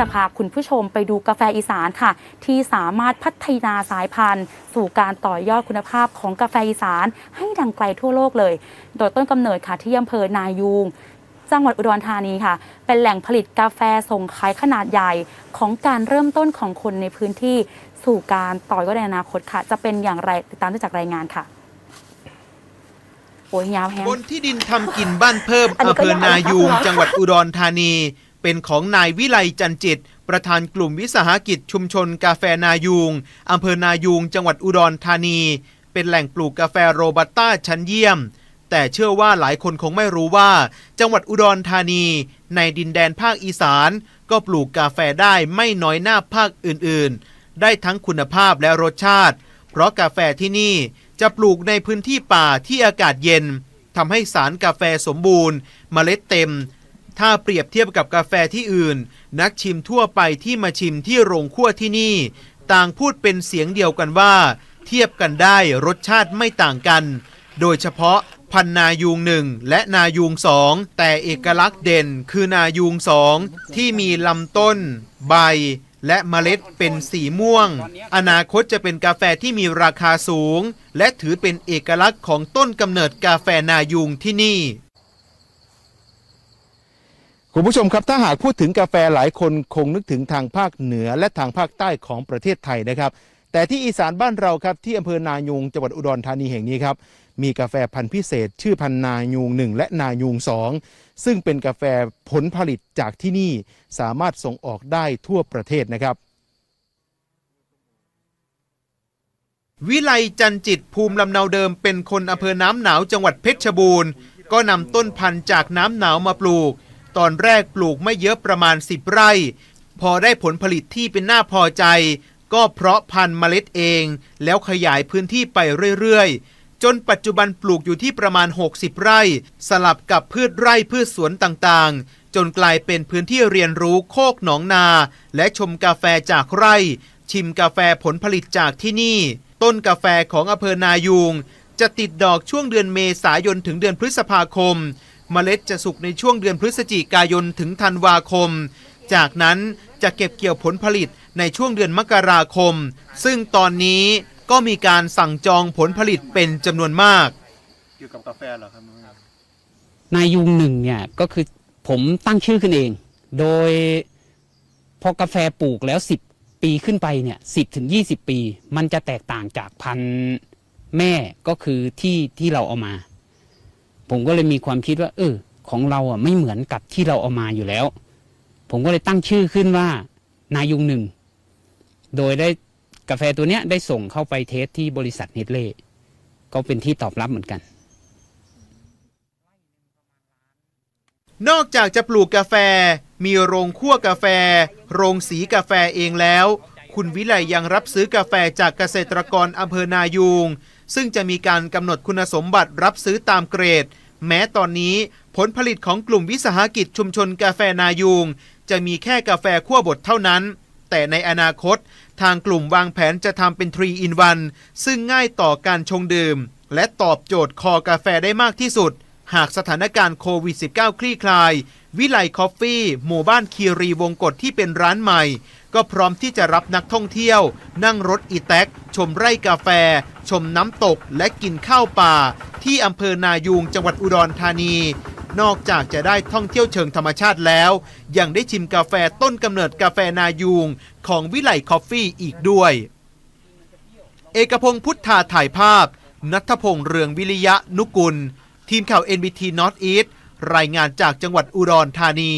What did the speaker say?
จะพาคุณผู้ชมไปดูกาแฟอีสานค่ะ ที่สามารถพัฒนาสายพันธุ์ สู่การต่อยอดคุณภาพของกาแฟอีสาน ให้ดังไกลทั่วโลกเลย โดยต้นกำเนิดค่ะที่อำเภอนายูงจังหวัดอุดรธานีค่ะ เป็นแหล่งผลิตกาแฟส่งขายขนาดใหญ่ของการเริ่มต้นของคนในพื้นที่สู่การต่อยอดในอนาคตค่ะ จะเป็นอย่างไรติดตามได้จากรายงานค่ะโอ้ยยาวแฮงบนที่ดินทำกินบ้านเพิ่มอันนี้อำเภอนายูงก็ยาวนะครับจังหวัดอุดรธานี เป็นของนายวิไลจันจิต ประธานกลุ่มวิสาหกิจชุมชนกาแฟนายูงอำเภอนายูงจังหวัดอุดรธานี เป็นแหล่งปลูกกาแฟโรบัสต้าชั้นเยี่ยม แต่เชื่อว่าหลายคนคงไม่รู้ว่า จังหวัดอุดรธานี ในดินแดนภาคอีสาน ก็ปลูกกาแฟได้ไม่น้อยหน้าภาคอื่นๆ ได้ทั้งคุณภาพและรสชาติ เพราะกาแฟที่นี่จะปลูกในพื้นที่ป่าที่อากาศเย็นทำให้สารกาแฟสมบูรณ์เมล็ดเต็ม ถ้าเปรียบเทียบกับกาแฟที่อื่น นักชิมทั่วไปที่มาชิมที่โรงคั่วที่นี่ ต่างพูดเป็นเสียงเดียวกันว่า เทียบกันได้รสชาติไม่ต่างกัน โดยเฉพาะพันนายูงหนึ่งและนายูงสองแต่เอกลักษณ์เด่นคือนายูงสองที่มีลำต้น ใบ และเมล็ดเป็นสีม่วง อนาคตจะเป็นกาแฟที่มีราคาสูง และถือเป็นเอกลักษณ์ของต้นกำเนิดกาแฟนายูงที่นี่ คุณผู้ชมครับถ้าหากพูดถึงกาแฟหลายคนคงนึกถึงทางภาคเหนือและทางภาคใต้ของประเทศไทยนะครับ แต่ที่อีสานบ้านเราครับที่อำเภอนายูงจังหวัดอุดรธานีแห่งนี้ครับมีกาแฟพันธุ์พิเศษ ชื่อพันนายูงหนึ่งและนายูงสองซึ่งเป็นกาแฟผลผลิตจากที่นี่สามารถส่งออกได้ทั่วประเทศนะครับ วิไลจันจิตภูมิลำเนาเดิมเป็นคนอำเภอน้ำหนาวจังหวัดเพชรบูรณ์ ก็นำต้นพันธุ์จากน้ำหนาวมาปลูก ตอนแรกปลูกไม่เยอะประมาณ 10 ไร่ พอได้ผลผลิตที่เป็นน่าพอใจ ก็เพราะพันธุ์เมล็ดเอง แล้วขยายพื้นที่ไปเรื่อยๆ จนปัจจุบันปลูกอยู่ที่ประมาณ 60 ไร่ สลับกับพืชไร่พืชสวนต่างๆ จนกลายเป็นพื้นที่เรียนรู้โคกหนองนา และชมกาแฟจากไร่ ชิมกาแฟผลผลิตจากที่นี่ ต้นกาแฟของอำเภอนายูงจะติดดอกช่วงเดือนเมษายนถึงเดือนพฤษภาคม เมล็ดจะสุกในช่วงเดือนพฤศจิกายนถึงธันวาคม จากนั้นจะเก็บเกี่ยวผลผลิตในช่วงเดือนมกราคม ซึ่งตอนนี้ก็มีการสั่งจองผลผลิตเป็นจำนวนมาก เกี่ยวกับกาแฟเหรอครับนายยุงหนึ่งเนี่ยก็คือผมตั้งชื่อขึ้นเอง โดยพอกาแฟปลูกแล้ว 10 ปีขึ้นไปเนี่ยสิถึง 20 ปี มันจะแตกต่างจากพันธุ์แม่ก็คือที่ที่เราเอามา ผมก็เลยมีความคิดว่า เออ ของเราอะไม่เหมือนกับที่เราเอามาอยู่แล้ว ผมก็เลยตั้งชื่อขึ้นว่า นายุงหนึ่ง โดยได้กาแฟตัวเนี้ยได้ส่งเข้าไปเทสที่บริษัทเนตเล่ก็เป็นที่ตอบรับเหมือนกัน นอกจากจะปลูกกาแฟ มีโรงคั่วกาแฟ โรงสีกาแฟเองแล้ว คุณวิไลยังรับซื้อกาแฟจากเกษตรกรอำเภอนายูง ซึ่งจะมีการกำหนดคุณสมบัติรับซื้อตามเกรด แม้ตอนนี้ผลผลิตของกลุ่มวิสาหกิจชุมชนกาแฟนายูง จะมีแค่กาแฟคั่วบดเท่านั้น แต่ในอนาคต ทางกลุ่มวางแผนจะทำเป็น3 in 1ซึ่งง่ายต่อการชงดื่ม และตอบโจทย์คอกาแฟได้มากที่สุด หากสถานการณ์โควิด -19 คลี่คลาย วิไลคอฟฟี่ หมู่บ้านคีรีวงกฏที่เป็นร้านใหม่ ก็พร้อมที่จะรับนักท่องเที่ยว นั่งรถอีแท็ก ชมไร่กาแฟ ชมน้ำตกและกินข้าวป่า ที่อำเภอนายูงจังหวัดอุดรธานี นอกจากจะได้ท่องเที่ยวเชิงธรรมชาติแล้ว ยังได้ชิมกาแฟต้นกำเนิดกาแฟนายูงของวิไลคอฟฟี่อีกด้วย เอกพงศ์พุทธาถ่ายภาพ นัทพงศ์เรืองวิริยะนุกุล ทีมข่าว NBT North East รายงานจากจังหวัดอุดรธานี